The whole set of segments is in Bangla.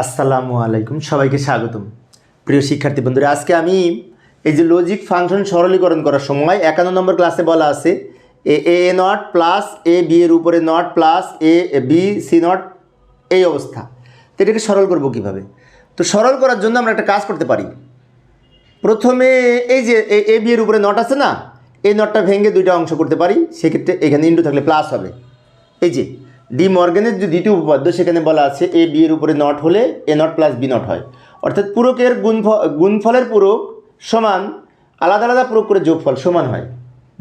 আসসালামু আলাইকুম, সবাইকে স্বাগতম। প্রিয় শিক্ষার্থী বন্ধুরা, আজকে আমি এই যে লজিক ফাংশন সরলীকরণ করার সময় একান্ন নম্বর ক্লাসে বলা আছে, A A not plus A, B এর উপরে not plus A, B, C not এই অবস্থা। তো এটাকে সরল করব কীভাবে? তো সরল করার জন্য আমরা একটা কাজ করতে পারি। প্রথমে এই যে এ- বি এর উপরে নট আছে না, এই নটটা ভেঙে দুইটা অংশ করতে পারি, সেক্ষেত্রে এখানে ইন্টু থাকলে প্লাস হবে। এই যে ডি মর্গানের যে দ্বিতীয় উপপাদ্য, সেখানে বলা আছে এ, বি এর উপরে নট হলে A not plus B not হয়। অর্থাৎ পূরকের গুণফ, গুণফলের পূরক সমান, আলাদা আলাদা পূরক করে যোগফল সমান হয়।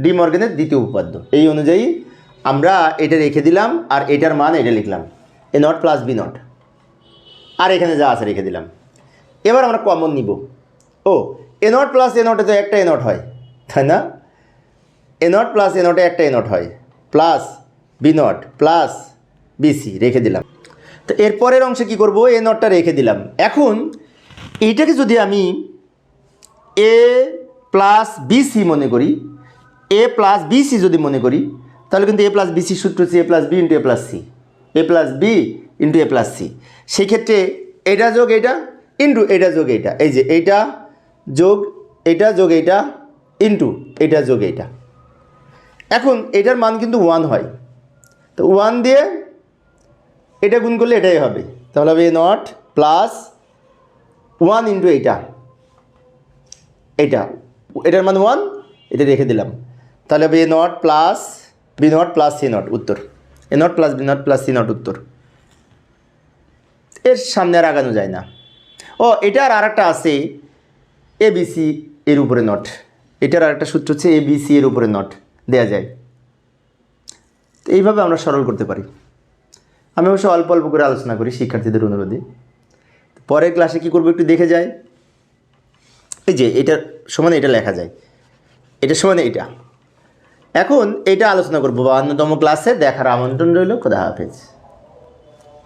ডি মর্গানের দ্বিতীয় উপপাদ্য। এই অনুযায়ী আমরা এটা রেখে দিলাম, আর এটার মান এটা লিখলাম, A not plus B not. আর এখানে যা আছে রেখে দিলাম। এবার আমরা কমন নিব। ও, এ নট প্লাস এ নটে তো একটা এ নট হয়, তাই না? এ নট প্লাস এ নটে একটা এ নট হয়, plus B not, plus BC, রেখে দিলাম। তো এরপরের অংশে কি করব? এ নটটা রেখে দিলাম। এখন এইটাকে যদি আমি এ প্লাস বিসি মনে করি, এ প্লাস বিসি যদি মনে করি, তাহলে কিন্তু এ প্লাস বিসি সূত্র হচ্ছে A plus B into A plus C, A plus B into A plus C. সেক্ষেত্রে এটা যোগ এটা ইন্টু এটা যোগ এইটা এই যে এইটা যোগ এটা যোগ এইটা ইন্টু এটা যোগ এইটা এখন এটার মান কিন্তু ওয়ান হয়। তো ওয়ান দিয়ে এটা গুণ করলে এটাই হবে। তাহলে হবে A not plus one into এইটা এটা। এটার মান ওয়ান এটা রেখে দিলাম। তাহলে হবে A not plus B not plus C not উত্তর। A not plus B not plus C not উত্তর। এর সামনে আর আগানো যায় না। ও এটার আর একটা আছে এ বিসি এর উপরে নট এটার আর একটা সূত্র হচ্ছে এ বিসি এর উপরে নট দেয়া যায়। তো এইভাবে আমরা সরল করতে পারি। আমি অবশ্য অল্প অল্প করে আলোচনা করি, শিক্ষার্থীদের অনুরোধে। পরের ক্লাসে কি করব একটু দেখে যাই। এই যে, এটার সমানে এটা লেখা যায়। এটা সমানে এটা। এখন এটা আলোচনা করব বা অন্যতম ক্লাসে দেখার আমন্ত্রণ রইল, খোদা হাফেজ।